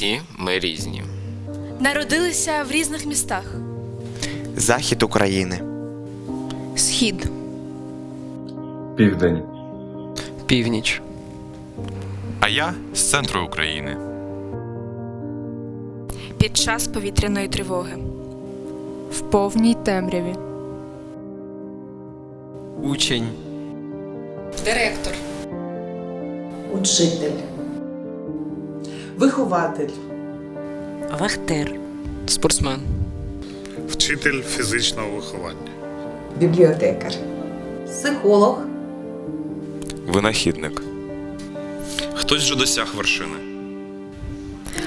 Всі ми різні. Народилися в різних містах. Захід України. Схід. Південь. Північ. А я з центру України. Під час повітряної тривоги. В повній темряві. Учень. Директор. Учитель. Вихователь. Вахтер. Спортсмен. Вчитель фізичного виховання. Бібліотекар. Психолог. Винахідник. Хтось вже досяг вершини.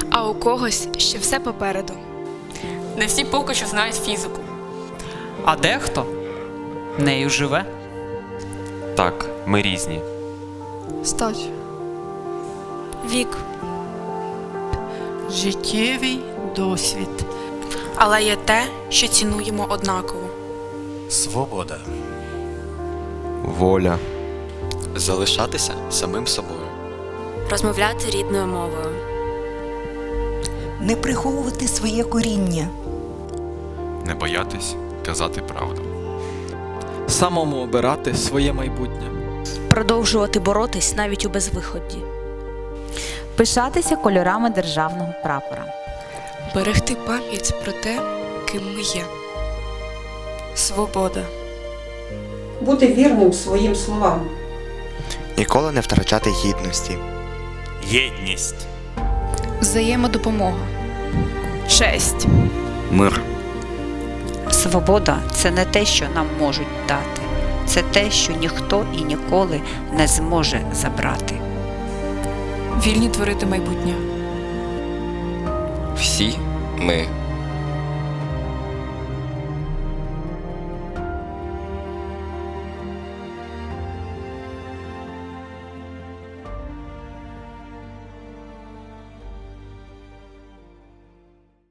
А у когось ще все попереду. Не всі поки що знають фізику. А дехто нею живе. Так, ми різні. Стать. Вік. Життєвий досвід. Але є те, що цінуємо однаково. Свобода. Воля. Залишатися самим собою. Розмовляти рідною мовою. Не приховувати своє коріння. Не боятись казати правду. Самому обирати своє майбутнє. Продовжувати боротись навіть у безвиході. Пишатися кольорами державного прапора. Берегти пам'ять про те, ким ми є. Свобода. Бути вірним своїм словам. Ніколи не втрачати гідності. Єдність. Взаємодопомога. Честь. Мир. Свобода це не те, що нам можуть дати. Це те, що ніхто і ніколи не зможе забрати. Вільні творити майбутнє. Всі ми